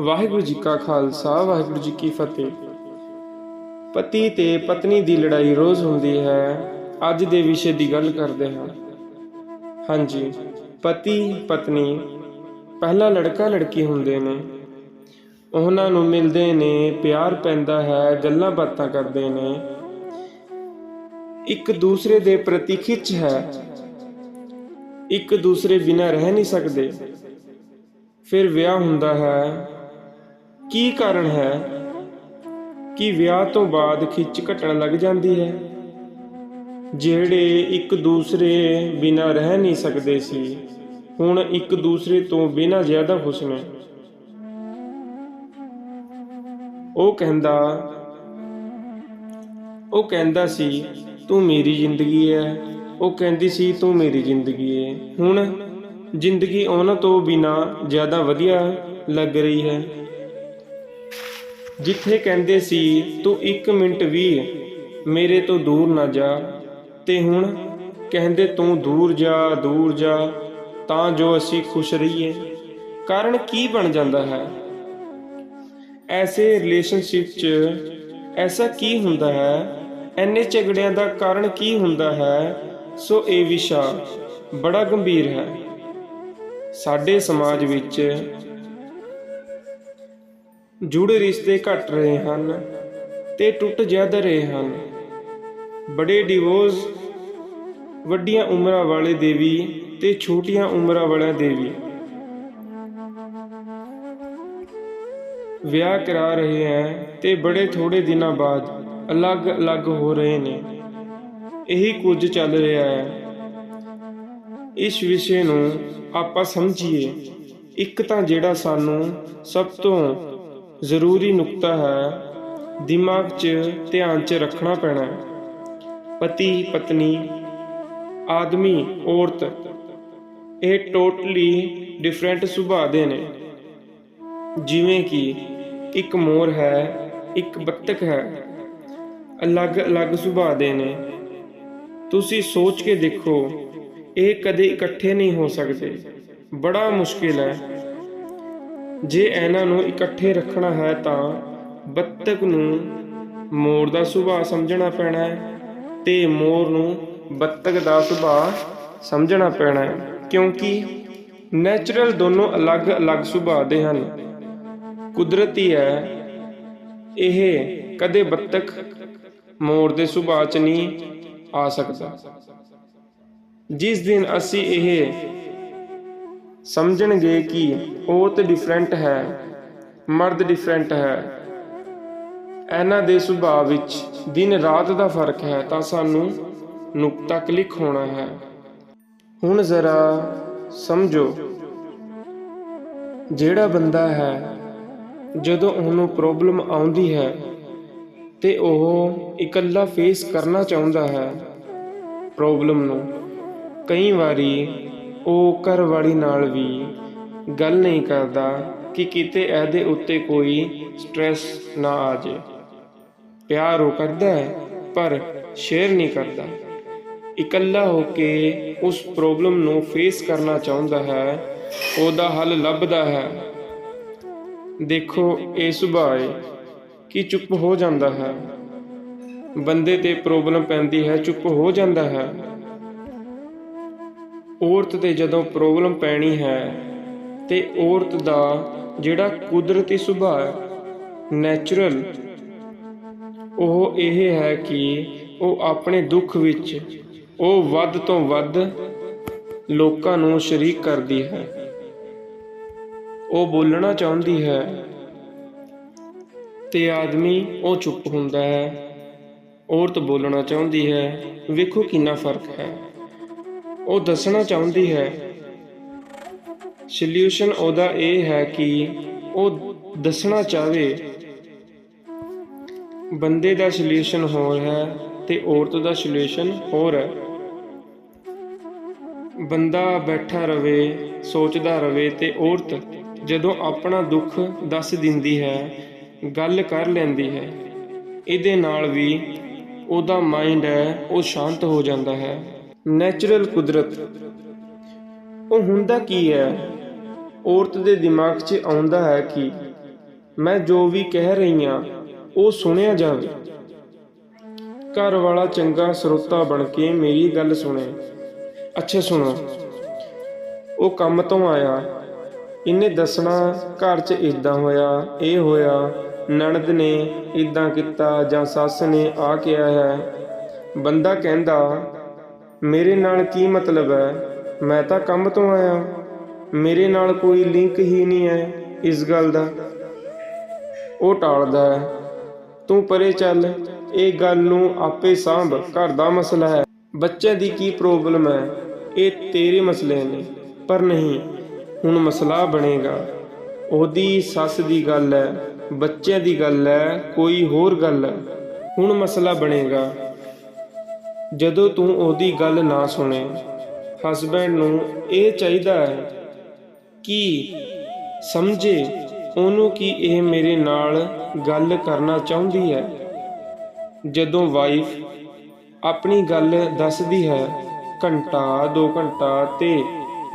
ਵਾਹਿਗੁਰੂ ਜੀ ਕਾ ਖਾਲਸਾ, ਵਾਹਿਗੁਰੂ ਜੀ ਕੀ ਫਤਿਹ। ਪਤੀ ਤੇ ਪਤਨੀ ਦੀ ਲੜਾਈ ਰੋਜ਼ ਹੁੰਦੀ ਹੈ, ਅੱਜ ਦੇ ਵਿਸ਼ੇ ਦੀ ਗੱਲ ਕਰਦੇ ਹਾਂ। ਹਾਂਜੀ, ਪਤੀ, ਪਤਨੀ, ਪਹਿਲਾ ਲੜਕਾ, ਲੜਕੀ ਹੁੰਦੇ ਨੇ। ਉਹਨਾਂ ਨੂੰ ਮਿਲਦੇ ਨੇ, ਪਿਆਰ ਪੈਂਦਾ ਹੈ, ਗੱਲਾਂ ਬਾਤਾਂ ਕਰਦੇ ਨੇ। ਇੱਕ ਦੂਸਰੇ ਦੇ ਪ੍ਰਤੀ ਖਿੱਚ ਹੈ। ਇੱਕ ਦੂਸਰੇ ਬਿਨਾਂ ਰਹਿ ਨਹੀਂ ਸਕਦੇ। ਫਿਰ ਵਿਆਹ ਹੁੰਦਾ ਹੈ। ਕੀ ਕਾਰਨ ਹੈ ਕਿ ਵਿਆਹ ਤੋਂ ਬਾਅਦ ਖਿੱਚ ਘਟਣ ਲੱਗ ਜਾਂਦੀ ਹੈ? ਜਿਹੜੇ ਇੱਕ ਦੂਸਰੇ ਬਿਨਾਂ ਰਹਿ ਨਹੀਂ ਸਕਦੇ ਸੀ, ਹੁਣ ਇੱਕ ਦੂਸਰੇ ਤੋਂ ਬਿਨਾਂ ਜ਼ਿਆਦਾ ਖੁਸ਼ ਨੇ। ਉਹ ਕਹਿੰਦਾ ਉਹ ਕਹਿੰਦਾ ਸੀ, ਤੂੰ ਮੇਰੀ ਜ਼ਿੰਦਗੀ ਹੈ ਉਹ ਕਹਿੰਦੀ ਸੀ, ਤੂੰ ਮੇਰੀ ਜ਼ਿੰਦਗੀ ਹੈ ਹੁਣ ਜ਼ਿੰਦਗੀ ਉਹਨਾਂ ਤੋਂ ਬਿਨਾਂ ਜ਼ਿਆਦਾ ਵਧੀਆ ਲੱਗ ਰਹੀ ਹੈ। ਜਿੱਥੇ ਕਹਿੰਦੇ ਸੀ, ਤੂੰ 1 ਮਿੰਟ ਵੀ ਮੇਰੇ ਤੋਂ ਦੂਰ ਨਾ ਜਾ। ਤੇ ਹੁਣ ਕਹਿੰਦੇ, ਤੂੰ ਦੂਰ ਜਾ ਦੂਰ ਜਾ, ਤਾਂ ਜੋ ਅਸੀਂ ਖੁਸ਼ ਰਹੀਏ। ਕਾਰਨ ਕੀ ਬਣ ਜਾਂਦਾ ਹੈ? ਐਸੇ ਰਿਲੇਸ਼ਨਸ਼ਿਪ 'ਚ ਐਸਾ ਕੀ ਹੁੰਦਾ ਹੈ? ਐਨੇ ਝਗੜਿਆਂ ਦਾ ਕਾਰਨ ਕੀ ਹੁੰਦਾ ਹੈ? ਸੋ ਇਹ ਵਿਸ਼ਾ ਬੜਾ ਗੰਭੀਰ ਹੈ। ਸਾਡੇ ਸਮਾਜ ਵਿੱਚ ਜੁੜੇ ਰਿਸ਼ਤੇ ਘਟ ਰਹੇ ਹਨ ਤੇ ਟੁੱਟ ਜ਼ਿਆਦਾ ਰਹੇ ਹਨ। ਬੜੇ ਡਿਵੋਰਸ ਵੱਡੀਆਂ ਉਮਰਾਂ ਵਾਲੇ ਦੇ ਵੀ ਤੇ ਛੋਟੀਆਂ ਉਮਰਾਂ ਵਾਲਿਆਂ ਦੇ ਵੀ ਵਿਆਹ ਕਰਾ ਰਹੇ ਹੈ ਤੇ ਬੜੇ ਥੋੜੇ ਦਿਨਾਂ ਬਾਅਦ ਅਲੱਗ-ਅਲੱਗ ਹੋ ਰਹੇ ਨੇ। ਇਹੀ ਕੁਝ ਚੱਲ ਰਿਹਾ ਹੈ। ਇਸ ਵਿਸ਼ੇ ਨੂੰ ਆਪਾਂ ਸਮਝੀਏ। ਇੱਕ ਤਾਂ ਜਿਹੜਾ ਸਾਨੂੰ ਸਭ ਤੋਂ ਜ਼ਰੂਰੀ ਨੁਕਤਾ ਹੈ, ਦਿਮਾਗ 'ਚ ਧਿਆਨ 'ਚ ਰੱਖਣਾ ਪੈਣਾ ਹੈ। ਪਤੀ, ਪਤਨੀ, ਆਦਮੀ, ਔਰਤ, ਇਹ ਟੋਟਲੀ ਡਿਫਰੈਂਟ ਸੁਭਾਅ ਦੇ ਨੇ। ਜਿਵੇਂ ਕਿ ਇੱਕ ਮੋਰ ਹੈ, ਇੱਕ ਬੱਤਖ ਹੈ, ਅਲੱਗ-ਅਲੱਗ ਸੁਭਾਅ ਦੇ ਨੇ। ਤੁਸੀਂ ਸੋਚ ਕੇ ਦੇਖੋ, ਇਹ ਕਦੇ ਇਕੱਠੇ ਨਹੀਂ ਹੋ ਸਕਦੇ। ਬੜਾ ਮੁਸ਼ਕਿਲ ਹੈ ਜੇ ਇਹਨਾਂ ਨੂੰ ਇਕੱਠੇ ਰੱਖਣਾ ਹੈ ਤਾਂ ਬੱਤਕ ਨੂੰ ਮੋਰ ਦਾ ਸੁਭਾਅ ਸਮਝਣਾ ਪੈਣਾ ਹੈ ਤੇ ਮੋਰ ਨੂੰ ਬੱਤਕ ਦਾ ਸੁਭਾਅ ਸਮਝਣਾ ਪੈਣਾ ਹੈ, ਕਿਉਂਕਿ ਨੈਚੁਰਲ ਦੋਨੋਂ ਅਲੱਗ-ਅਲੱਗ ਸੁਭਾਅ ਦੇ ਹਨ। ਕੁਦਰਤੀ ਹੈ, ਇਹ ਕਦੇ ਬੱਤਕ ਮੋਰ ਦੇ ਸੁਭਾਅ ਚ ਨਹੀਂ ਆ ਸਕਦਾ। ਜਿਸ ਦਿਨ ਅਸੀਂ ਇਹ ਸਮਝਣਗੇ ਕਿ ਔਰਤ ਡਿਫਰੈਂਟ ਹੈ, ਮਰਦ ਡਿਫਰੈਂਟ ਹੈ। ਇਹਨਾਂ ਦੇ ਸੁਭਾਅ ਵਿੱਚ ਦਿਨ ਰਾਤ ਦਾ ਫ਼ਰਕ ਹੈ ਤਾਂ ਸਾਨੂੰ ਨੁਕਤਾ ਕਲਿੱਕ ਹੋਣਾ ਹੈ। ਹੁਣ ਜ਼ਰਾ ਸਮਝੋ, ਜਿਹੜਾ ਬੰਦਾ ਹੈ, ਜਦੋਂ ਉਹਨੂੰ ਪ੍ਰੋਬਲਮ ਆਉਂਦੀ ਹੈ ਤੇ ਉਹ ਇਕੱਲਾ ਫੇਸ ਕਰਨਾ ਚਾਹੁੰਦਾ ਹੈ ਪ੍ਰੋਬਲਮ ਨੂੰ ਕਈ ਵਾਰੀ ਉਹ ਘਰ ਵਾਲੀ ਨਾਲ ਵੀ ਗੱਲ ਨਹੀਂ ਕਰਦਾ ਕਿ ਕਿਤੇ ਇਹਦੇ ਉੱਤੇ ਕੋਈ ਸਟ੍ਰੈਸ ਨਾ ਆ ਜੇ ਪਿਆਰ ਉਹ ਕਰਦਾ ਹੈ, ਪਰ ਸ਼ੇਅਰ ਨਹੀਂ ਕਰਦਾ। ਇਕੱਲਾ ਹੋ ਕੇ ਉਸ ਪ੍ਰੋਬਲਮ ਨੂੰ ਫੇਸ ਕਰਨਾ ਚਾਹੁੰਦਾ ਹੈ, ਉਹਦਾ ਹੱਲ ਲੱਭਦਾ ਹੈ। ਦੇਖੋ, ਇਹ ਸੁਭਾਅ ਹੈ ਕਿ ਚੁੱਪ ਹੋ ਜਾਂਦਾ ਹੈ। ਬੰਦੇ ਤੇ ਪ੍ਰੋਬਲਮ ਪੈਂਦੀ ਹੈ, ਚੁੱਪ ਹੋ ਜਾਂਦਾ ਹੈ। ਔਰਤ ਤੇ ਜਦੋਂ ਪ੍ਰੋਬਲਮ ਪੈਣੀ ਹੈ, ਤੇ ਔਰਤ ਦਾ ਜਿਹੜਾ ਕੁਦਰਤੀ ਸੁਭਾਅ ਹੈ ਨੈਚੁਰਲ ਉਹ ਇਹ ਹੈ ਕਿ ਉਹ ਆਪਣੇ ਦੁੱਖ ਵਿੱਚ ਉਹ ਵੱਧ ਤੋਂ ਵੱਧ ਲੋਕਾਂ ਨੂੰ ਸ਼ਰੀਕ ਕਰਦੀ ਹੈ। ਉਹ ਬੋਲਣਾ ਚਾਹੁੰਦੀ ਹੈ, ਤੇ ਆਦਮੀ ਉਹ ਚੁੱਪ ਹੁੰਦਾ ਹੈ। ਔਰਤ ਬੋਲਣਾ ਚਾਹੁੰਦੀ ਹੈ, ਵੇਖੋ ਕਿੰਨਾ ਫ਼ਰਕ ਹੈ। ਉਹ ਦੱਸਣਾ ਚਾਹੁੰਦੀ ਹੈ। ਸੋਲੂਸ਼ਨ ਉਹਦਾ ਇਹ ਹੈ ਕਿ ਉਹ ਦੱਸਣਾ ਚਾਹਵੇ ਬੰਦੇ ਦਾ ਸੋਲੂਸ਼ਨ ਹੋਰ ਹੈ ਤੇ ਔਰਤ ਦਾ ਸੋਲੂਸ਼ਨ ਹੋਰ ਹੈ। ਬੰਦਾ ਬੈਠਾ ਰਵੇ, ਸੋਚਦਾ ਰਵੇ ਤੇ ਔਰਤ ਜਦੋਂ ਆਪਣਾ ਦੁੱਖ ਦੱਸ ਦਿੰਦੀ ਹੈ, ਗੱਲ ਕਰ ਲੈਂਦੀ ਹੈ। ਇਹਦੇ ਨਾਲ ਵੀ ਉਹਦਾ ਮਾਈਂਡ ਹੈ, ਉਹ ਸ਼ਾਂਤ ਹੋ ਜਾਂਦਾ ਹੈ। ਨੈਚੁਰਲ ਕੁਦਰਤ। ਉਹ ਹੁੰਦਾ ਕੀ ਹੈ? ਔਰਤ ਦੇ ਦਿਮਾਗ 'ਚ ਆਉਂਦਾ ਹੈ ਕਿ ਮੈਂ ਜੋ ਵੀ ਕਹਿ ਰਹੀ ਹਾਂ, ਉਹ ਸੁਣਿਆ ਜਾਵੇ। ਘਰ ਵਾਲਾ ਚੰਗਾ ਸਰੋਤਾ ਬਣ ਕੇ ਮੇਰੀ ਗੱਲ ਸੁਣੇ। ਅੱਛਾ ਸੁਣੋ, ਉਹ ਕੰਮ ਤੋਂ ਆਇਆ। ਇਹਨੇ ਦੱਸਣਾ, ਘਰ 'ਚ ਇਦਾਂ ਹੋਇਆ, ਇਹ ਹੋਇਆ, ਨਣਦ ਨੇ ਇਦਾਂ ਕੀਤਾ ਜਾਂ ਸੱਸ ਨੇ ਆ ਕਿਹਾ ਹੈ। ਬੰਦਾ ਕਹਿੰਦਾ ਮੇਰੇ ਨਾਲ ਕੀ ਮਤਲਬ ਹੈ? ਮੈਂ ਤਾਂ ਕੰਮ ਤੋਂ ਆਇਆ। ਮੇਰੇ ਨਾਲ ਕੋਈ ਲਿੰਕ ਹੀ ਨਹੀਂ ਹੈ ਇਸ ਗੱਲ ਦਾ। ਉਹ ਟਾਲਦਾ ਹੈ, ਤੂੰ ਪਰੇ ਚੱਲ, ਇਹ ਗੱਲ ਨੂੰ ਆਪੇ ਸਾਂਭ। ਘਰ ਦਾ ਮਸਲਾ ਹੈ। ਬੱਚਿਆਂ ਦੀ ਕੀ ਪ੍ਰੋਬਲਮ ਹੈ? ਇਹ ਤੇਰੇ ਮਸਲੇ ਨੇ। ਪਰ ਨਹੀਂ, ਹੁਣ ਮਸਲਾ ਬਣੇਗਾ। ਉਹਦੀ ਸੱਸ ਦੀ ਗੱਲ ਹੈ, ਬੱਚਿਆਂ ਦੀ ਗੱਲ ਹੈ, ਕੋਈ ਹੋਰ ਗੱਲ ਹੈ। ਹੁਣ ਮਸਲਾ ਬਣੇਗਾ। ਜਦੋਂ ਤੂੰ ਉਹਦੀ ਗੱਲ ਨਾ ਸੁਣੇ ਹਸਬੈਂਡ ਨੂੰ ਇਹ ਚਾਹੀਦਾ ਹੈ ਕਿ ਸਮਝੇ ਉਹਨੂੰ ਕਿ ਇਹ ਮੇਰੇ ਨਾਲ ਗੱਲ ਕਰਨਾ ਚਾਹੁੰਦੀ ਹੈ। ਜਦੋਂ ਵਾਈਫ ਆਪਣੀ ਗੱਲ ਦੱਸਦੀ ਹੈ, ਘੰਟਾ 2 ਘੰਟਾ ਤੇ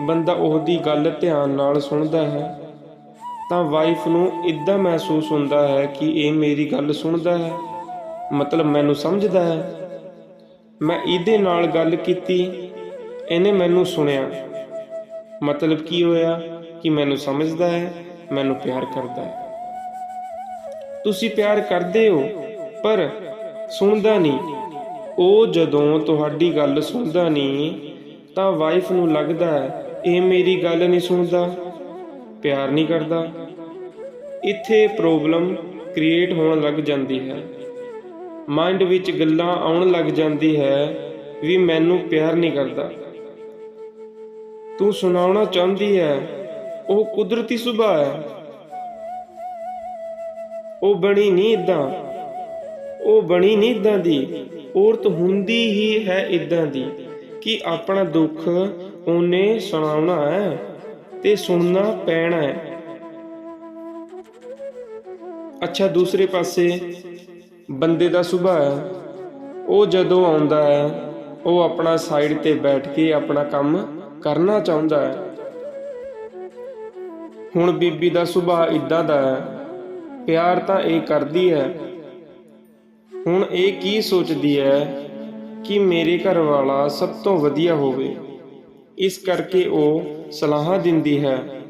ਬੰਦਾ ਉਹਦੀ ਗੱਲ ਧਿਆਨ ਨਾਲ ਸੁਣਦਾ ਹੈ, ਤਾਂ ਵਾਈਫ ਨੂੰ ਇਦਾਂ ਮਹਿਸੂਸ ਹੁੰਦਾ ਹੈ ਕਿ ਇਹ ਮੇਰੀ ਗੱਲ ਸੁਣਦਾ ਹੈ। ਮਤਲਬ ਮੈਨੂੰ ਸਮਝਦਾ ਹੈ। ਮੈਂ ਇਹਦੇ ਨਾਲ ਗੱਲ ਕੀਤੀ, ਇਹਨੇ ਮੈਨੂੰ ਸੁਣਿਆ। ਮਤਲਬ ਕੀ ਹੋਇਆ ਕਿ ਮੈਨੂੰ ਸਮਝਦਾ ਹੈ, ਮੈਨੂੰ ਪਿਆਰ ਕਰਦਾ ਹੈ। ਤੁਸੀਂ ਪਿਆਰ ਕਰਦੇ ਹੋ, ਪਰ ਸੁਣਦਾ ਨਹੀਂ। ਉਹ ਜਦੋਂ ਤੁਹਾਡੀ ਗੱਲ ਸੁਣਦਾ ਨਹੀਂ, ਤਾਂ ਵਾਈਫ ਨੂੰ ਲੱਗਦਾ ਹੈ, ਇਹ ਮੇਰੀ ਗੱਲ ਨਹੀਂ ਸੁਣਦਾ, ਪਿਆਰ ਨਹੀਂ ਕਰਦਾ। ਇੱਥੇ ਪ੍ਰੋਬਲਮ ਕ੍ਰੀਏਟ ਹੋਣ ਲੱਗ ਜਾਂਦੀ ਹੈ। ਮਾਈਂਡ ਵਿੱਚ ਗੱਲਾਂ ਆਉਣ ਲੱਗ ਜਾਂਦੀ ਹੈ ਵੀ ਮੈਨੂੰ ਪਿਆਰ ਨਹੀਂ ਕਰਦਾ। ਤੂੰ ਸੁਣਾਉਣਾ ਚਾਹੁੰਦੀ ਹੈ, ਉਹ ਕੁਦਰਤੀ ਸੁਭਾਅ ਹੈ। ਉਹ ਬਣੀ ਨਹੀਂ ਇਦਾਂ, ਉਹ ਬਣੀ ਨਹੀਂ ਇਦਾਂ ਦੀ, ਔਰਤ ਹੁੰਦੀ ਹੀ ਹੈ ਇਦਾਂ ਦੀ ਕਿ ਆਪਣਾ ਦੁੱਖ ਉਹਨੇ ਸੁਣਾਉਣਾ ਹੈ ਤੇ ਸੁਣਨਾ ਪੈਣਾ ਹੈ। ਅੱਛਾ, ਦੂਸਰੇ ਪਾਸੇ ਬੰਦੇ ਦਾ ਸੁਭਾਅ ਹੈ। ਉਹ ਜਦੋਂ ਆਉਂਦਾ ਹੈ, ਉਹ ਆਪਣਾ ਸਾਈਡ ਤੇ ਬੈਠ ਕੇ ਆਪਣਾ ਕੰਮ ਕਰਨਾ ਚਾਹੁੰਦਾ ਹੈ। ਹੁਣ ਬੀਬੀ ਦਾ ਸੁਭਾਅ ਇਦਾਂ ਦਾ ਹੈ, ਪਿਆਰ ਤਾਂ ਇਹ ਕਰਦੀ ਹੈ। ਹੁਣ ਇਹ ਕੀ ਸੋਚਦੀ ਹੈ ਕਿ ਮੇਰੇ ਘਰ ਵਾਲਾ ਸਭ ਤੋਂ ਵਧੀਆ ਹੋਵੇ। ਇਸ ਕਰਕੇ ਉਹ ਸਲਾਹਾਂ ਦਿੰਦੀ ਹੈ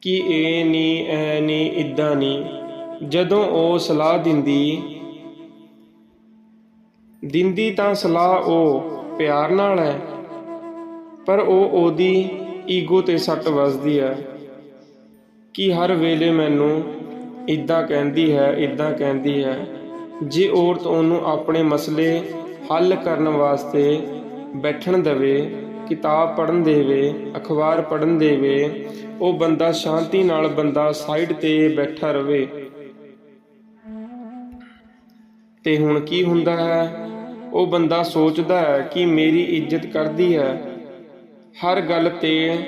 ਕਿ ਇਹ ਨਹੀਂ ਐ ਨਹੀਂ ਇਦਾਂ ਨਹੀਂ ਜਦੋਂ ਉਹ ਸਲਾਹ ਦਿੰਦੀ ਦਿੰਦੀ ਤਾਂ ਸਲਾਹ ਉਹ ਪਿਆਰ ਨਾਲ ਹੈ ਪਰ ਉਹ ਉਹਦੀ ਈਗੋ ਤੇ ਸੱਟ ਵੱਜਦੀ ਹੈ ਕਿ ਹਰ ਵੇਲੇ ਮੈਨੂੰ ਇਦਾਂ ਕਹਿੰਦੀ ਹੈ ਇਦਾਂ ਕਹਿੰਦੀ ਹੈ, ਜੇ ਔਰਤ ਉਹਨੂੰ ਆਪਣੇ ਮਸਲੇ ਹੱਲ ਕਰਨ ਵਾਸਤੇ ਬੈਠਣ ਦੇਵੇ, ਕਿਤਾਬ ਪੜ੍ਹਨ ਦੇਵੇ, ਅਖਬਾਰ ਪੜ੍ਹਨ ਦੇਵੇ, ਉਹ ਬੰਦਾ ਸ਼ਾਂਤੀ ਨਾਲ ਬੰਦਾ ਸਾਈਡ ਤੇ ਬੈਠਾ ਰਵੇ। ਤੇ ਹੁਣ ਕੀ ਹੁੰਦਾ ਹੈ? ਉਹ ਬੰਦਾ ਸੋਚਦਾ ਹੈ ਕਿ ਮੇਰੀ ਇੱਜ਼ਤ ਕਰਦੀ ਹੈ। ਹਰ ਗੱਲ ਤੇ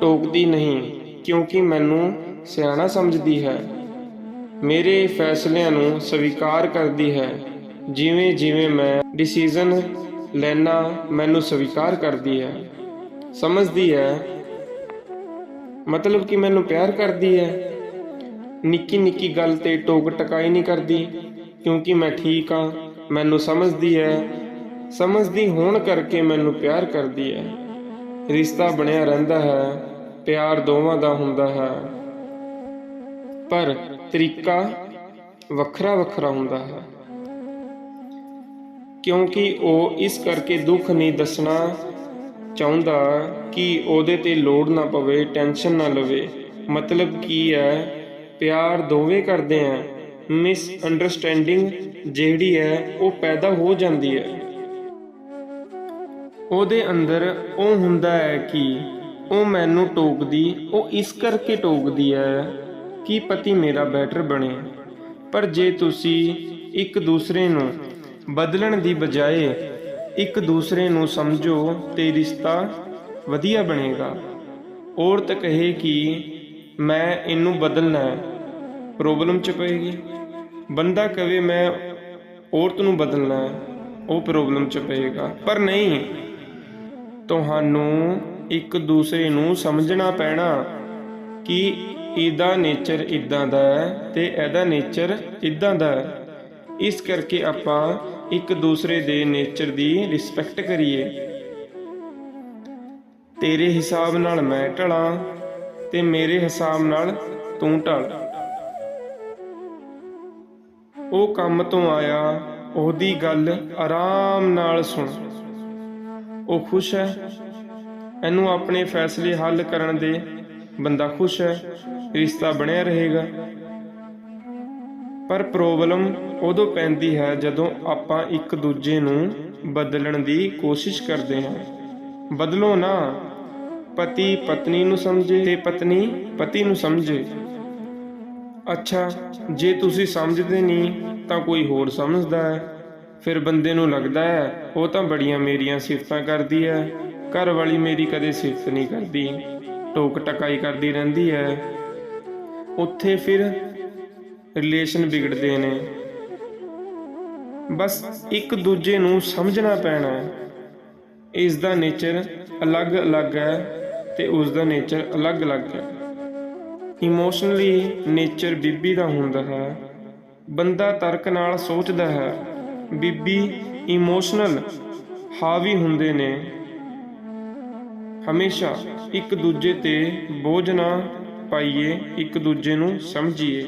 ਟੋਕਦੀ ਨਹੀਂ, ਕਿਉਂਕਿ ਮੈਨੂੰ ਸਿਆਣਾ ਸਮਝਦੀ ਹੈ। ਮੇਰੇ ਫੈਸਲਿਆਂ ਨੂੰ ਸਵੀਕਾਰ ਕਰਦੀ ਹੈ। ਜਿਵੇਂ ਜਿਵੇਂ ਮੈਂ ਡਿਸੀਜਨ ਲੈਣਾ ਮੈਨੂੰ ਸਵੀਕਾਰ ਕਰਦੀ ਹੈ। ਸਮਝਦੀ ਹੈ। ਮਤਲਬ ਕਿ ਮੈਨੂੰ ਪਿਆਰ ਕਰਦੀ ਹੈ। ਨਿੱਕੀ ਨਿੱਕੀ ਗੱਲ ਤੇ ਟੋਕ ਟਕਾਈ ਨਹੀਂ ਕਰਦੀ। ਕਿਉਂਕਿ ਮੈਂ ਠੀਕ ਆ ਮੈਨੂੰ ਸਮਝਦੀ ਹੈ, ਸਮਝਦੀ ਹੋਣ ਕਰਕੇ ਮੈਨੂੰ ਪਿਆਰ ਕਰਦੀ ਹੈ। ਰਿਸ਼ਤਾ ਬਣਿਆ ਰਹਿੰਦਾ ਹੈ, ਪਿਆਰ ਦੋਵਾਂ ਦਾ ਹੁੰਦਾ ਹੈ। ਪਰ ਤਰੀਕਾ ਵੱਖਰਾ ਵੱਖਰਾ ਹੁੰਦਾ ਹੈ। ਕਿਉਂਕਿ ਉਹ ਇਸ ਕਰਕੇ ਦੁੱਖ ਨਹੀਂ ਦੱਸਣਾ ਚਾਹੁੰਦਾ ਕਿ ਉਹਦੇ ਤੇ ਲੋੜ ਨਾ ਪਵੇ, ਟੈਨਸ਼ਨ ਨਾ ਲਵੇ। ਮਤਲਬ ਕੀ ਹੈ, ਪਿਆਰ ਦੋਵੇਂ ਕਰਦੇ ਆ ਮਿਸ ਅੰਡਰਸਟੈਂਡਿੰਗ ਜਿਹੜੀ ਹੈ, ਉਹ ਪੈਦਾ ਹੋ ਜਾਂਦੀ ਹੈ। ਉਹਦੇ ਅੰਦਰ ਉਹ ਹੁੰਦਾ ਹੈ ਕਿ ਉਹ ਮੈਨੂੰ ਟੋਕਦੀ, ਉਹ ਇਸ ਕਰਕੇ ਟੋਕਦੀ ਹੈ ਕਿ ਪਤੀ ਮੇਰਾ ਬੈਟਰ ਬਣੇ। ਪਰ ਜੇ ਤੁਸੀਂ ਇੱਕ ਦੂਸਰੇ ਨੂੰ ਬਦਲਣ ਦੀ ਬਜਾਏ ਇੱਕ ਦੂਸਰੇ ਨੂੰ ਸਮਝੋ, ਤੇ ਰਿਸ਼ਤਾ ਵਧੀਆ ਬਣੇਗਾ। ਔਰਤ ਕਹੇ ਕਿ ਮੈਂ ਇਹਨੂੰ ਬਦਲਣਾ ਹੈ। ਪ੍ਰੋਬਲਮ ਚ ਪਏਗੀ। ਬੰਦਾ ਕਵੇ, ਮੈਂ ਔਰਤ ਨੂੰ ਬਦਲਣਾ ਹੈ। ਉਹ ਪ੍ਰੋਬਲਮ ਚ ਪਏਗਾ। ਪਰ ਨਹੀਂ, ਤੁਹਾਨੂੰ ਇੱਕ ਦੂਸਰੇ ਨੂੰ ਸਮਝਣਾ ਪੈਣਾ ਕਿ ਇਹਦਾ ਨੇਚਰ ਇਦਾਂ ਦਾ ਹੈ ਤੇ ਇਹਦਾ ਨੇਚਰ ਇਦਾਂ ਦਾ ਹੈ। ਇਸ ਕਰਕੇ ਆਪਾਂ ਇੱਕ ਦੂਸਰੇ ਦੇ ਨੇਚਰ ਦੀ ਰਿਸਪੈਕਟ ਕਰੀਏ। ਤੇਰੇ ਹਿਸਾਬ ਨਾਲ ਮੈਂ ਢਲਾਂ ਤੇ ਮੇਰੇ ਹਿਸਾਬ ਨਾਲ ਤੂੰ ਢਲ। ਉਹ ਕੰਮ ਤੋਂ ਆਇਆ, ਉਹਦੀ ਗੱਲ ਆਰਾਮ ਨਾਲ ਸੁਣ। ਉਹ ਖੁਸ਼ ਹੈ। ਇਹਨੂੰ ਆਪਣੇ ਫੈਸਲੇ ਹੱਲ ਕਰਨ ਦੇ ਬੰਦਾ ਖੁਸ਼ ਹੈ, ਰਿਸ਼ਤਾ ਬਣਿਆ ਰਹੇਗਾ। ਪਰ ਪ੍ਰੋਬਲਮ ਉਦੋਂ ਪੈਂਦੀ ਹੈ ਜਦੋਂ ਆਪਾਂ ਇੱਕ ਦੂਜੇ ਨੂੰ ਬਦਲਣ ਦੀ ਕੋਸ਼ਿਸ਼ ਕਰਦੇ ਹਾਂ। ਬਦਲੋ ਨਾ। ਪਤੀ ਪਤਨੀ ਨੂੰ ਸਮਝੇ ਤੇ ਪਤਨੀ ਪਤੀ ਨੂੰ ਸਮਝੇ। ਅੱਛਾ, ਜੇ ਤੁਸੀਂ ਸਮਝਦੇ ਨਹੀਂ, ਤਾਂ ਕੋਈ ਹੋਰ ਸਮਝਦਾ ਹੈ। ਫਿਰ ਬੰਦੇ ਨੂੰ ਲੱਗਦਾ ਹੈ, ਉਹ ਤਾਂ ਬੜੀਆਂ ਮੇਰੀਆਂ ਸਿਫਤਾਂ ਕਰਦੀ ਹੈ। ਘਰ ਵਾਲੀ ਮੇਰੀ ਕਦੇ ਸਿਫਤ ਨਹੀਂ ਕਰਦੀ। ਟੋਕ ਟਕਾਈ ਕਰਦੀ ਰਹਿੰਦੀ ਹੈ। ਉੱਥੇ ਫਿਰ ਰਿਲੇਸ਼ਨ ਵਿਗੜਦੇ ਨੇ। ਬਸ ਇੱਕ ਦੂਜੇ ਨੂੰ ਸਮਝਣਾ ਪੈਣਾ ਹੈ। ਇਸ ਦਾ ਨੇਚਰ ਅਲੱਗ-ਅਲੱਗ ਹੈ ਤੇ ਉਸ ਦਾ ਨੇਚਰ ਅਲੱਗ-ਅਲੱਗ ਹੈ। ਇਮੋਸ਼ਨਲੀ ਨੇਚਰ ਬੀਬੀ ਦਾ ਹੁੰਦਾ ਹੈ। ਬੰਦਾ ਤਰਕ ਨਾਲ ਸੋਚਦਾ ਹੈ। ਬੀਬੀ ਇਮੋਸ਼ਨਲ ਹਾਵੀ ਹੁੰਦੇ ਨੇ। ਹਮੇਸ਼ਾ ਇੱਕ ਦੂਜੇ ਤੇ ਬੋਝ ਨਾ ਪਾਈਏ, ਇੱਕ ਦੂਜੇ ਨੂੰ ਸਮਝੀਏ।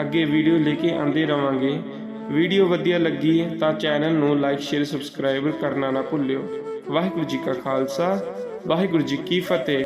ਅੱਗੇ ਵੀਡੀਓ ਲੈ ਕੇ ਆਂਦੇ ਰਵਾਂਗੇ। ਵੀਡੀਓ ਵਧੀਆ ਲੱਗੀ ਤਾਂ ਚੈਨਲ ਨੂੰ ਲਾਈਕ ਸ਼ੇਅਰ ਸਬਸਕ੍ਰਾਈਬ ਕਰਨਾ ਨਾ ਭੁੱਲਿਓ। ਵਾਹਿਗੁਰੂ ਜੀ ਕਾ ਖਾਲਸਾ, ਵਾਹਿਗੁਰੂ ਜੀ ਕੀ ਫਤਿਹ।